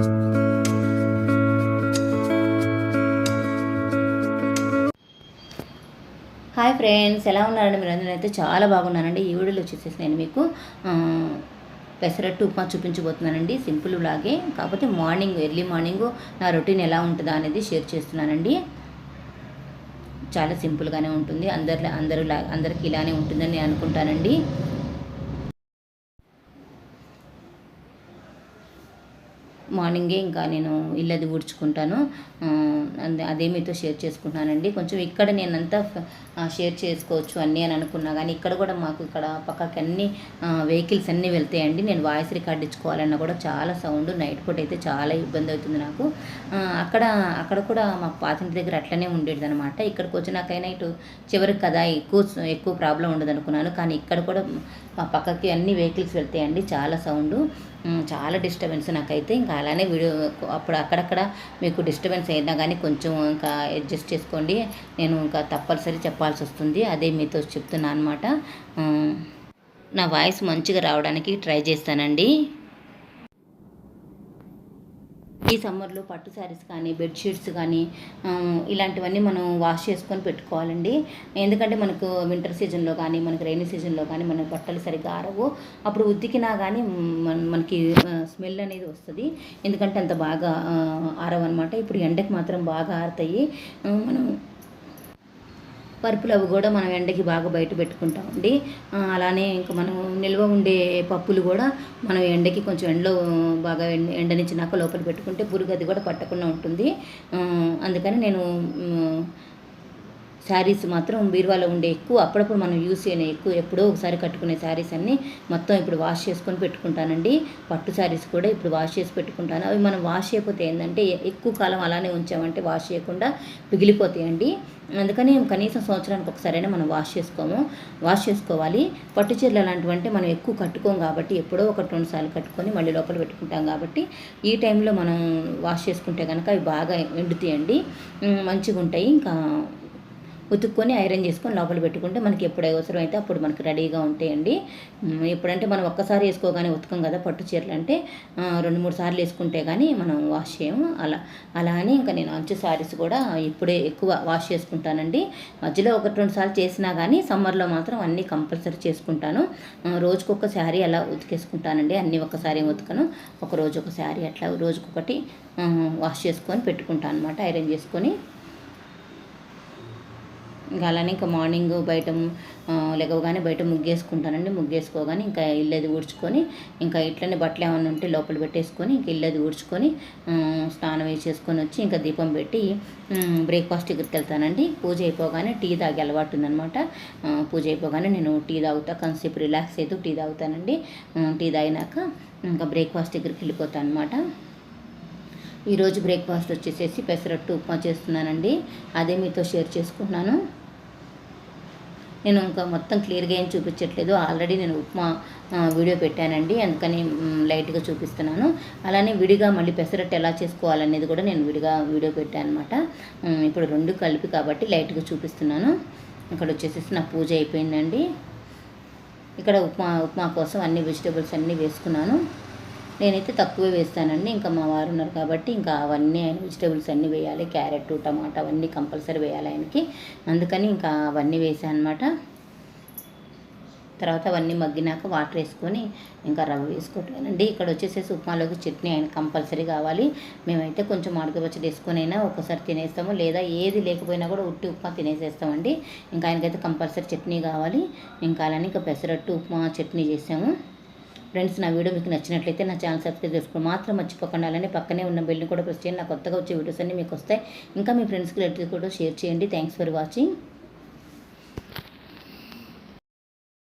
Hi friends ఎలా ఉన్నారండి మీరు? అందరూ అయితే చాలా బాగున్నానండి. ఈ వీడియోలో వచ్చేసేసి నేను మీకు పెసరట్టు ఉప్మా చూపించబోతున్నానండి. సింపుల్ లాగే కాకపోతే మార్నింగ్ ఎర్లీ మార్నింగ్ నా రొటీన్ ఎలా ఉంటుందా అనేది షేర్ చేస్తున్నానండి. చాలా సింపుల్గానే ఉంటుంది. అందరిలా అందరూ అందరికీ ఇలానే ఉంటుందని నేను అనుకుంటానండి. మార్నింగే ఇంకా నేను ఇల్లది ఊడ్చుకుంటాను. అదే మీతో షేర్ చేసుకుంటానండి కొంచెం ఇక్కడ నేనంతా అంతా షేర్ చేసుకోవచ్చు అన్నీ అని అనుకున్నా కానీ ఇక్కడ కూడా మాకు ఇక్కడ పక్కకి అన్ని వెహికల్స్ అన్నీ వెళ్తాయండి. నేను వాయిస్ రికార్డ్ ఇచ్చుకోవాలన్నా కూడా చాలా సౌండ్ నైట్ పూట అయితే చాలా ఇబ్బంది అవుతుంది నాకు. అక్కడ అక్కడ కూడా మా పాతింటి దగ్గర అట్లనే ఉండేది అనమాట ఇక్కడికి వచ్చినాకైనా ఇటు చివరికి కదా ఎక్కువ ఎక్కువ ప్రాబ్లం ఉండదు అనుకున్నాను కానీ ఇక్కడ కూడా మా పక్కకి అన్ని వెహికల్స్ వెళ్తాయండి. చాలా సౌండ్. చాలా డిస్టర్బెన్స్ నాకైతే. ఇంకా అలానే వీడియో అప్పుడు అక్కడక్కడ మీకు డిస్టర్బెన్స్ అయినా కానీ కొంచెం ఇంకా అడ్జస్ట్ చేసుకోండి. నేను ఇంకా తప్పనిసరి చెప్పాల్సి వస్తుంది. అదే మీతో చెప్తున్నా అనమాట నా వాయిస్ మంచిగా రావడానికి ట్రై చేస్తానండి. ఈ సమ్మర్లో పట్టు శారీస్ కానీ బెడ్షీట్స్ కానీ ఇలాంటివన్నీ మనం వాష్ చేసుకొని పెట్టుకోవాలండి. ఎందుకంటే మనకు వింటర్ సీజన్లో కానీ మనకి రైనీ సీజన్లో కానీ మన బట్టలు సరిగ్గా ఆరవు. అప్పుడు ఉతికినా కానీ మన మనకి స్మెల్ అనేది వస్తుంది. ఎందుకంటే అంత బాగా ఆరవు అనమాట ఇప్పుడు ఎండకి మాత్రం బాగా ఆరుతాయి. మనం పరుపులు అవి కూడా మనం ఎండకి బాగా బయట పెట్టుకుంటామండి అలానే ఇంకా మనం నిల్వ ఉండే పప్పులు కూడా మనం ఎండకి కొంచెం ఎండలో బాగా ఎండ ఎండనిచ్చినాక లోపల పెట్టుకుంటే పురుగు అది కూడా పట్టకుండా ఉంటుంది. అందుకని నేను శారీస్ మాత్రం బీరువాలో ఉండే ఎక్కువ అప్పుడప్పుడు మనం యూస్ చేయని ఎక్కువ ఎప్పుడో ఒకసారి కట్టుకునే శారీస్ అన్నీ మొత్తం ఇప్పుడు వాష్ చేసుకొని పెట్టుకుంటానండి. పట్టు శారీస్ కూడా ఇప్పుడు వాష్ చేసి పెట్టుకుంటాను. అవి మనం వాష్ చేయకపోతే ఏంటంటే ఎక్కువ కాలం అలానే ఉంచామంటే వాష్ చేయకుండా పిగిలిపోతాయండి. అందుకని కనీసం సంవత్సరానికి ఒకసారైనా మనం వాష్ చేసుకోము. వాష్ చేసుకోవాలి. పట్టు చీరలు అలాంటివంటే మనం ఎక్కువ కట్టుకోం కాబట్టి ఎప్పుడో ఒకటి రెండు సార్లు కట్టుకొని మళ్ళీ లోపల పెట్టుకుంటాం కాబట్టి ఈ టైంలో మనం వాష్ చేసుకుంటే కనుక అవి బాగా ఎండుతాయండి. మంచిగా ఉంటాయి ఇంకా ఉతుక్కొని ఐరన్ చేసుకొని లోపల పెట్టుకుంటే మనకి ఎప్పుడు అవసరం అయితే అప్పుడు మనకి రెడీగా ఉంటాయండి. ఎప్పుడంటే మనం ఒక్కసారి వేసుకోగానే ఉతకం కదా పట్టు చీరలు అంటే రెండు మూడు సార్లు వేసుకుంటే కానీ మనం వాష్ చేయము. అలా అలా అని ఇంకా నేను అంచు శారీస్ కూడా ఇప్పుడే ఎక్కువ వాష్ చేసుకుంటానండి. మధ్యలో ఒకటి రెండు సార్లు చేసినా కానీ సమ్మర్లో మాత్రం అన్నీ కంపల్సరీ చేసుకుంటాను. రోజుకొక శారీ అలా ఉతికేసుకుంటానండి. అన్నీ ఒకసారి ఉతకను. ఒక రోజు ఒక శారీ అట్లా రోజుకొకటి వాష్ చేసుకొని పెట్టుకుంటాను అనమాట ఐరన్ చేసుకొని ఇంకా అలానే ఇంకా మార్నింగ్ బయట లెగవగానే బయట ముగ్గేసుకుంటానండి. ముగ్గేసుకోగానే ఇంకా ఇల్లది ఊడ్చుకొని ఇంకా ఇట్లనే బట్టలు ఏమైనా ఉంటే లోపల పెట్టేసుకొని ఇంకా ఇల్లది ఊడ్చుకొని స్నానం వేసేసుకొని వచ్చి ఇంకా దీపం పెట్టి బ్రేక్ఫాస్ట్ దగ్గరికి వెళ్తానండి. పూజ అయిపోగానే టీ తాగే అలవాటు ఉందనమాట పూజ అయిపోగానే నేను టీ తాగుతా. కొంతసేపు రిలాక్స్ అవుతూ టీ తాగుతానండి. టీ తాగినాక ఇంకా బ్రేక్ఫాస్ట్ దగ్గరికి వెళ్ళిపోతాను అనమాట ఈరోజు బ్రేక్ఫాస్ట్ వచ్చేసేసి పెసరట్టు ఉప్మా చేస్తున్నానండి. అదే మీతో షేర్ చేసుకుంటున్నాను. నేను ఇంకా మొత్తం క్లియర్గా ఏం చూపించట్లేదు. ఆల్రెడీ నేను ఉప్మా వీడియో పెట్టానండి. అందుకని లైట్గా చూపిస్తున్నాను. అలానే విడిగా మళ్ళీ పెసరట్టు ఎలా చేసుకోవాలనేది కూడా నేను విడిగా వీడియో పెట్టాను అనమాట ఇప్పుడు రెండు కలిపి కాబట్టి లైట్గా చూపిస్తున్నాను. ఇక్కడ వచ్చేసేసి నా పూజ అయిపోయిందండి. ఇక్కడ ఉప్మా ఉప్మా కోసం అన్ని వెజిటేబుల్స్ అన్నీ వేసుకున్నాను. నేనైతే తక్కువే వేస్తానండి. ఇంకా మా వారు ఉన్నారు కాబట్టి ఇంకా అవన్నీ ఆయన వెజిటేబుల్స్ అన్నీ వేయాలి. క్యారెట్ టమాటా అవన్నీ కంపల్సరీ వేయాలి ఆయనకి. అందుకని ఇంకా అవన్నీ వేసాను అనమాట తర్వాత అవన్నీ మగ్గినాక వాటర్ వేసుకొని ఇంకా రవ్వ వేసుకుంటానండి. ఇక్కడ వచ్చేసేసి ఉప్మాలోకి చట్నీ ఆయన కంపల్సరీ కావాలి. మేమైతే కొంచెం మామిడికాయ పచ్చడి వేసుకొని అయినా ఒక్కోసారి తినేస్తాము. లేదా ఏది లేకపోయినా కూడా ఉట్టి ఉప్మా తినేసేస్తామండి. ఇంకా ఆయనకైతే కంపల్సరీ చట్నీ కావాలి. ఇంకా అలానే ఇంకా పెసరట్టు ఉప్మా చట్నీ చేసాము. ఫ్రెండ్స్ నా వీడియో మీకు నచ్చినట్లయితే నా ఛానల్ సబ్స్క్రైబ్ చేసుకోవడం మాత్రం మర్చిపోకుండా. అలానే పక్కనే ఉన్న బెల్ని కూడా ప్రెస్ చేయండి. నా కొత్తగా వచ్చే వీడియోస్ అన్నీ మీకు వస్తాయి. ఇంకా మీ ఫ్రెండ్స్కి లెటర్ కూడా షేర్ చేయండి. Thanks for watching